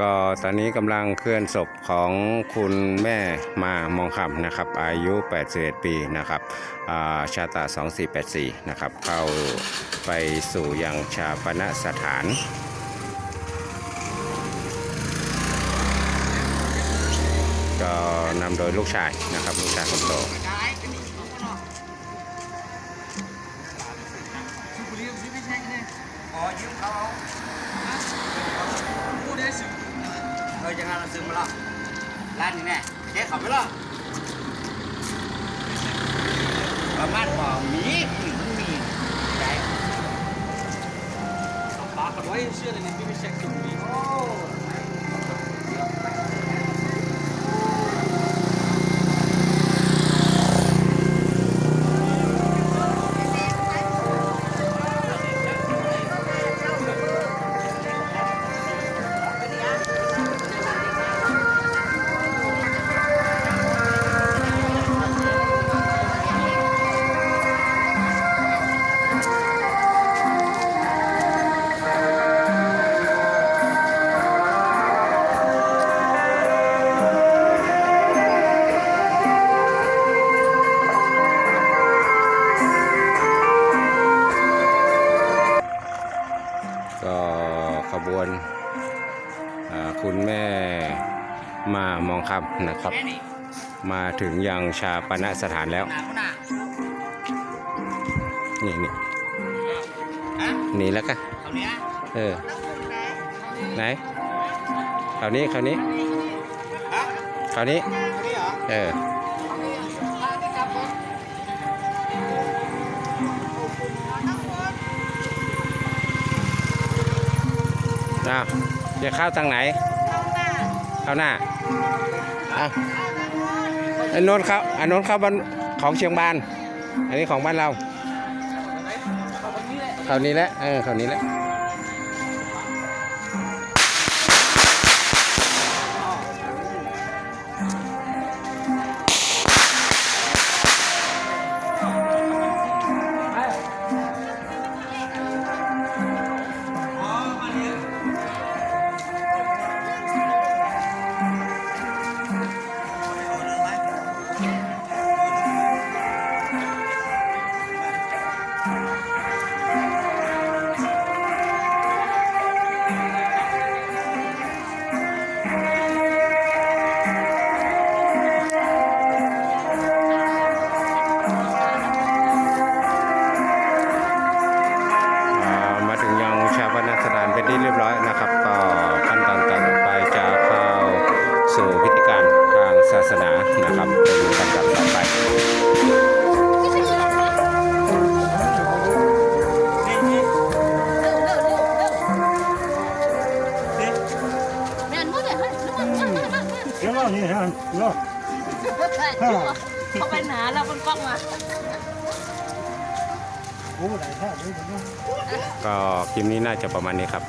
ก็ตอนนี้กำลังเคลื่อนศพของคุณแม่มามองคำนะครับ อายุ 81 ปีนะครับอ่าชาตา 2484 นะครับ เข้าไปสู่ยังชาปนสถานก็นำโดยลูกชายนะครับ ลูกชายคนโตขอยืมเขาเอาพูดได้สิ เออจะงานเราซื้อมาแล้วร้านนี้แน่เจ๊ขับไปแล้วประมาณว่ามีมันมีใจปากกันไว้เชื่อเลยนี่พี่ไม่เช็คจุดนี้ แม่มามองคำนะครับ มาถึงยังชาปนสถานแล้วนาเขาหนานี่นี่แล้วก็เขานี้เออไหนคราวนี้คราวนี้คราวนี้เขานี้เอเอออ้าวจะเข้าทางไหน เข้าหน้าอ้าวอันโน้นเข้าอันโน้นเข้าบ้านของเชียงบาน อันนี้ของบ้านเราคราวนี้แหละเออคราวนี้แหละ สู่พิธีการทางศาสนานะครับเป็นลำดับต่อไปเดี๋ยวเรานี่ฮะเราเขาไปหนาเราบนกล้องมาโอ้ไหนแท้เลยผมว่าก็คลิปนี้น่าจะประมาณนี้ครับ